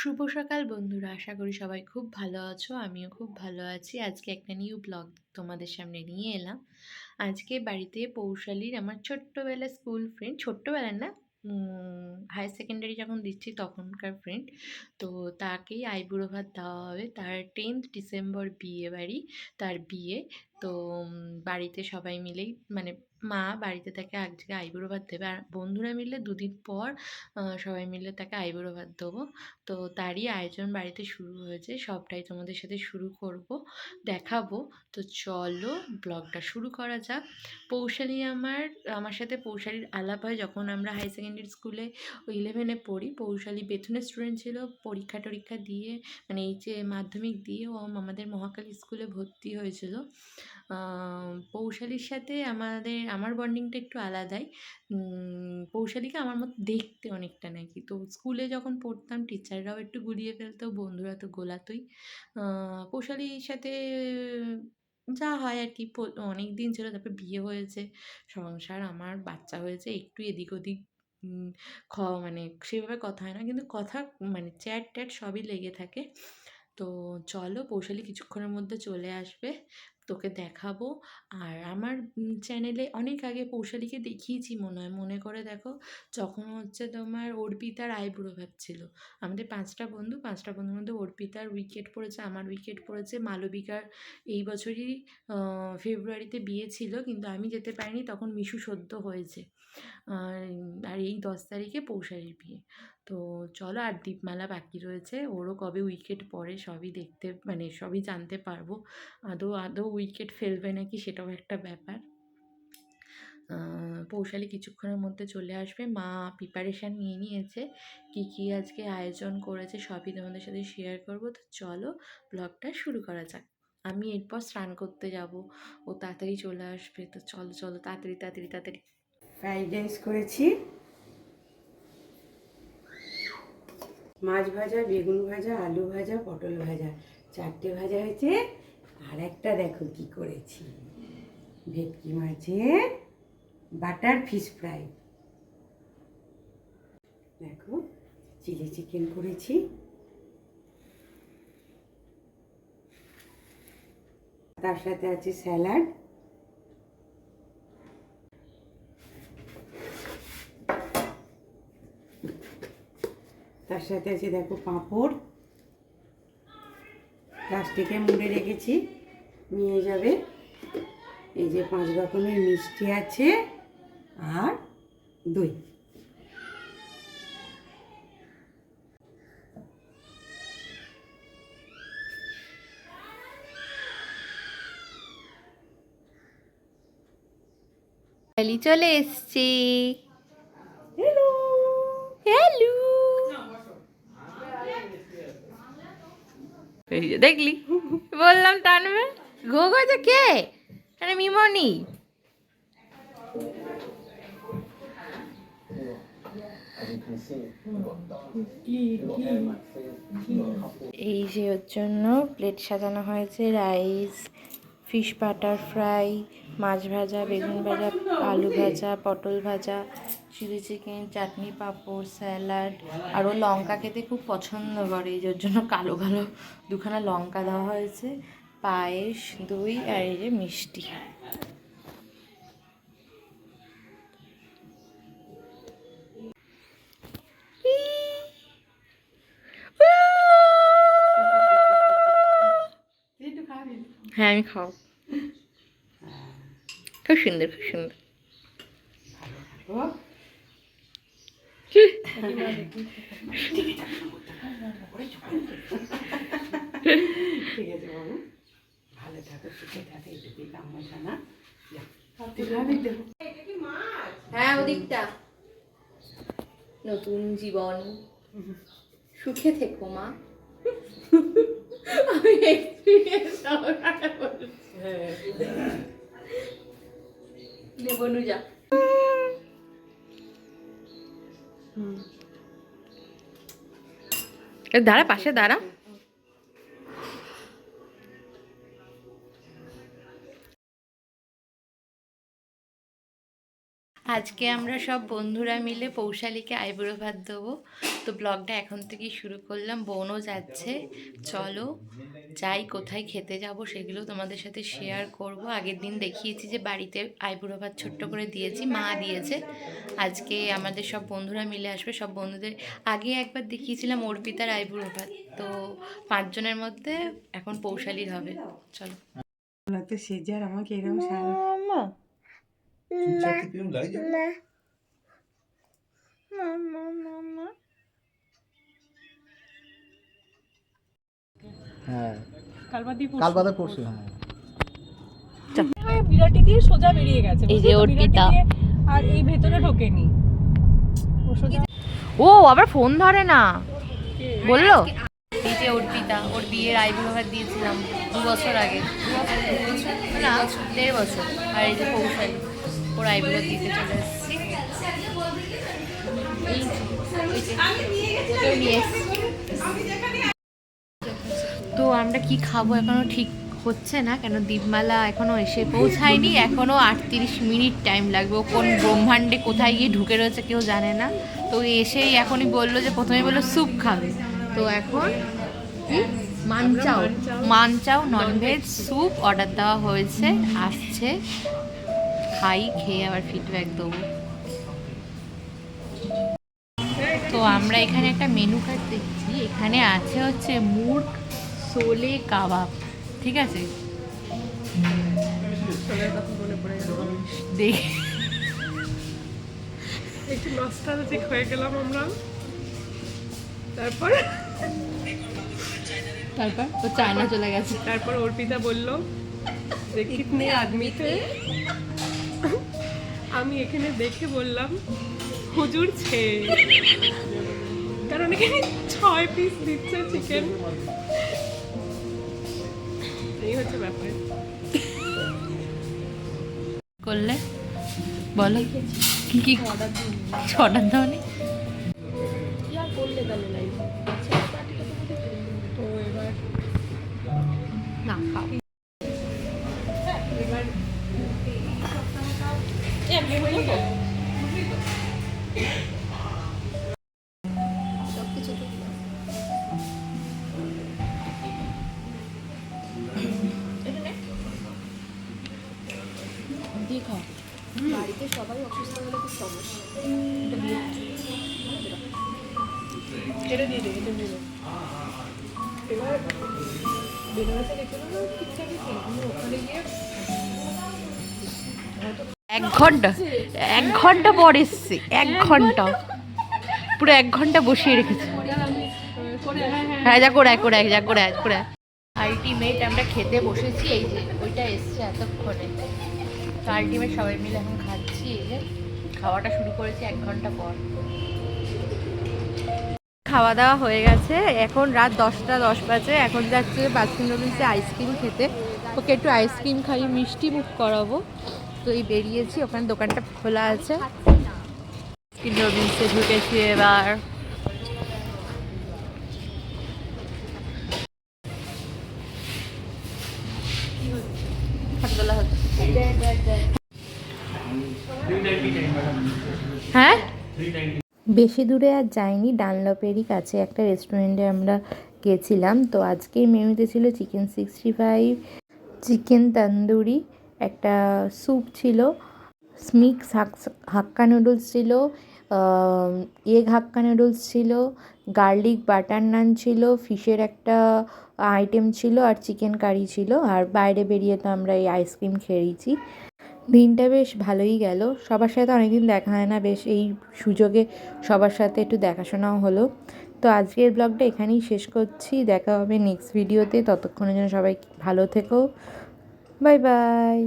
শুভ সকাল বন্ধুরা। আশা করি সবাই খুব ভালো আছো, আমিও খুব ভালো আছি। আজকে একটা নিউ ব্লগ তোমাদের সামনে নিয়ে এলাম। আজকে বাড়িতে পৌশালীর আমার ছোট্টবেলা স্কুল ফ্রেন্ড ছোট্টবেলার না হায়ার সেকেন্ডারি যখন দিচ্ছি তখনকার ফ্রেন্ড তো তাকেই আইবুড়ো ভাত দেওয়া হবে। তার টেন্থ ডিসেম্বর বিয়ে বাড়ি, তার বিয়ে। তো বাড়িতে সবাই মিলেই মানে মা বাড়িতে তাকে আজকে আইবুড়ো ভাত দেবে। আর বন্ধুরা মিলে দুদিন পর সবাই মিলে তাকে আইবুড়ো ভাত দেবো। তো তারই আয়োজন বাড়িতে শুরু হয়েছে। সবটাই তোমাদের সাথে শুরু করব, দেখাবো। তো চলো ব্লগটা শুরু করা যাক। পৌশালী আমার আমার সাথে পৌশালীর আলাপ হয় যখন আমরা হাই সেকেন্ডারি স্কুলে ইলেভেনে পড়ি। পৌশালী বেতনের স্টুডেন্ট ছিল, পরীক্ষা টরীক্ষা দিয়ে মানে এই যে মাধ্যমিক দিয়ে ও আমাদের মহাকালী স্কুলে ভর্তি হয়েছিল। পৌশালীর সাথে আমাদের, আমার বন্ডিংটা একটু আলাদাই। পৌশালিকে আমার মতো দেখতে অনেকটা নাকি। তো স্কুলে যখন পড়তাম, টিচাররাও একটু গুলিয়ে ফেলতো, বন্ধুরা তো গোলাতই। পৌশালির সাথে যা হয় আর কি অনেক দিন ছিল, তারপর বিয়ে হয়েছে, সংসার আমার, বাচ্চা হয়েছে, একটু এদিক ওদিক খ মানে সেভাবে কথা হয় না, কিন্তু কথা মানে চ্যাট ট্যাট সবই লেগে থাকে। তো চলো পৌশালি কিছুক্ষণের মধ্যে চলে আসবে, তোকে দেখাবো। আর আমার চ্যানেলে অনেক আগে পৌশালিকে দেখিয়েছি মনে হয়, মনে করে দেখো, যখন হচ্ছে তোমার অর্পিতার আইবুড়ো ভাত ছিল। আমাদের পাঁচটা বন্ধু, পাঁচটা বন্ধুর মধ্যে অর্পিতার উইকেট পড়েছে, আমার উইকেট পড়েছে, মালবিকার এই বছরই ফেব্রুয়ারিতে বিয়ে ছিল, কিন্তু আমি যেতে পারিনি, তখন মিশু সদ্য হয়েছে। আর এই দশ তারিখে পৌষালির বিয়ে। তো চলো আর দীপমালা বাকি রয়েছে। ওরও কবে উইকেট পড়ে সবই দেখতে মানে সবই জানতে পারব। আদৌ আদৌ উইকেট ফেলবে নাকি সেটাও একটা ব্যাপার। পৌশালী কিছুক্ষণের মধ্যে চলে আসবে। মা প্রিপারেশান নিয়ে নিয়েছে। কী কী আজকে আয়োজন করেছে সবই তোমাদের সাথে শেয়ার করব। তো চলো ব্লগটা শুরু করা যাক। আমি এরপর স্নান করতে যাব। ও তাড়াতাড়ি চলে আসবে। তো চলো চলো তাড়াতাড়ি তাড়াতাড়ি তাড়াতাড়ি। ফ্রাইড রাইস করেছি। মাছ ভাজা, বেগুন ভাজা, আলু ভাজা, পটল ভাজা। চারটে ভাজা হয়েছে। আর একটা দেখো কি করেছি। ভেটকি মাছের বাটার ফিশ ফ্রাই। দেখো, চিলি চিকেন করেছি। তার সাথে আছে স্যালাড। তার সাথে আছে দেখো পাঁপড়। প্লাস্টিকে মুড়ে রেখেছি, নিয়ে যাবে। এই যে পাঁচ রকমের মিষ্টি আছে আর দই। চলে এসছি। দেখলি? বললাম, টানবে? গো যে কে? আরে, মিমনি। এই যে ওর জন্য প্লেট সাজানো হয়েছে, রাইস, ফিশ বাটার ফ্রাই, মাছ ভাজা, বেগুন ভাজা, আলু ভাজা, পটল ভাজা। Chilli chicken, chutney, papad, salad আর ও লঙ্কা খেতে খুব পছন্দ করে, এই যে ওর জন্য কালো কালো দুখানা লঙ্কা দেওয়া হয়েছে, পায়েস, দই আর এই যে মিষ্টি। হ্যাঁ আমি খাও খুব সুন্দর খুব সুন্দর। ঠিক আছে বাবু ভালো থাকো সুখে থাকো এইটুকুই কামনা না যা, তুই খাবি তো? হ্যাঁ। ওদিকটা নতুন জীবন সুখে থেকো মা আমি এক্সপিরিয়েন্স নেবনু যা। দাঁড়া, পাশে দাঁড়া। আজকে আমরা সব বন্ধুরা মিলে পৌশালীকে আইবুড়ো ভাত দেবো। তো ব্লগটা এখন থেকেই শুরু করলাম, বোনও যাচ্ছে। চলো। যাই কোথায় খেতে যাব সেগুলো তোমাদের সাথে শেয়ার করব। আগের দিন দেখিয়েছি যে বাড়িতে আইবুড়ো ভাত ছোট্ট করে দিয়েছি মা দিয়েছে। আজকে আমাদের সব বন্ধুরা মিলে আসবে সব বন্ধুদের আগে একবার দেখিয়েছিলাম অর্পিতার আইবুড়ো ভাত। তো পাঁচজনের মধ্যে এখন পৌশালির হবে। চলো। তো আমাকে এরকম সারা চুপচাপ কিরম হ্যাঁ। পরশু। হ্যাঁ। বিরাটি দিয়ে সোজা বেরিয়ে গেছে এই যে অর্পিতা। আর এই ভেতরে ঢোকেনি। ও আবার ফোন ধরে না। বলল? এই যে অর্পিতা ওর বিয়ের আইবুড়ো ভাত দিয়েছিলাম দু বছর আগে। না দেড় বছর। আর এই যে পৌষালি ওর আইবুড়ো দিতে চলে এসেছি। নিয়ে এসেছি। আমরা কি খাব এখনও ঠিক হচ্ছে না, কেন দীপমালা এখনও এসে পৌঁছায়নি, এখনও আটত্রিশ মিনিট টাইম লাগবে। ও কোন ব্রহ্মাণ্ডে কোথায় গিয়ে ঢুকে রয়েছে কেউ জানে না। তো এসেই এখনই বলল যে প্রথমে বলল স্যুপ খাবে। তো এখন manchow manchow nonveg soup order দেওয়া হয়েছে, আসছে। খাই, খেয়ে আবার ফিডব্যাক দেবো তো আমরা এখানে একটা মেনু কার্ড দেখছি। এখানে আছে হচ্ছে মুড সোলে কাবাব ঠিক আছে? দেখ একটু নস্টালজিক হয়ে গেলাম আমরা। তারপর? তারপর? ও চায়না চলে গেছে। তারপর অর্পিতা বলল যে কিতনে আদমিতে? আমি এখানে দেখে বললাম হুজুর ছে কারণ এখানে ছয় পিস দিচ্ছে চিকেন এই হচ্ছে ব্যাপার। করলে? বলো। কি কি ছটার দাওনি তো এবার না খাও। এটা দিয়ে দে এটা দিয়ে এবার বেনারসে গেছিল না ঠিকঠাকই ছিল আমি ওখানে গিয়ে এক ঘণ্টা এক ঘণ্টা পর এসছে এক ঘণ্টা। পুরো এক ঘণ্টা বসিয়ে রেখেছে। হ্যাঁ যা করে করে যা করে করে আলটিমেট আমরা খেতে বসেছি এই যে ওইটা এসছে এতক্ষণে। তো আলটিমেট সবাই মিলে এখন খাচ্ছি এই যে খাওয়াটা শুরু করেছি এক ঘণ্টা পর। খাওয়া দাওয়া হয়ে গেছে। এখন রাত দশটা দশ বাজে। এখন যাচ্ছে বাস্কিন রবিন্সে আইসক্রিম খেতে। ওকে একটু আইসক্রিম খাইয়ে মিষ্টি মুখ করাবো। তো এই বেরিয়েছি। ওখানে দোকানটা খোলা আছে। বাস্কিন রবিন্সে ঢুকেছি এবার। হ্যাঁ? বেশি দূরে আর যাইনি, ডানলপেরই কাছে একটা রেস্টুরেন্টে আমরা গেছিলাম। তো আজকের মেনুতে ছিল chicken sixty five, chicken tandoori, একটা স্যুপ ছিল স্মিক্স হাক্কা নুডলস ছিল এগ হাক্কা নুডলস ছিল, গার্লিক বাটার নান ছিল, ফিশের একটা আইটেম ছিল, আর চিকেন কারি ছিল। আর বাইরে বেরিয়ে তো আমরা এই আইসক্রিম খেয়েছি। দিনটা বেশ ভালোই গেল। সবার সাথে অনেকদিন দেখা হয় না, বেশ এই সুযোগে সবার সাথে একটু দেখাশোনাও হলো। তো আজকের ব্লগটা এখানেই শেষ করছি। দেখা হবে নেক্সট ভিডিওতে ততক্ষণের জন্য সবাই ভালো থেকো। Bye bye.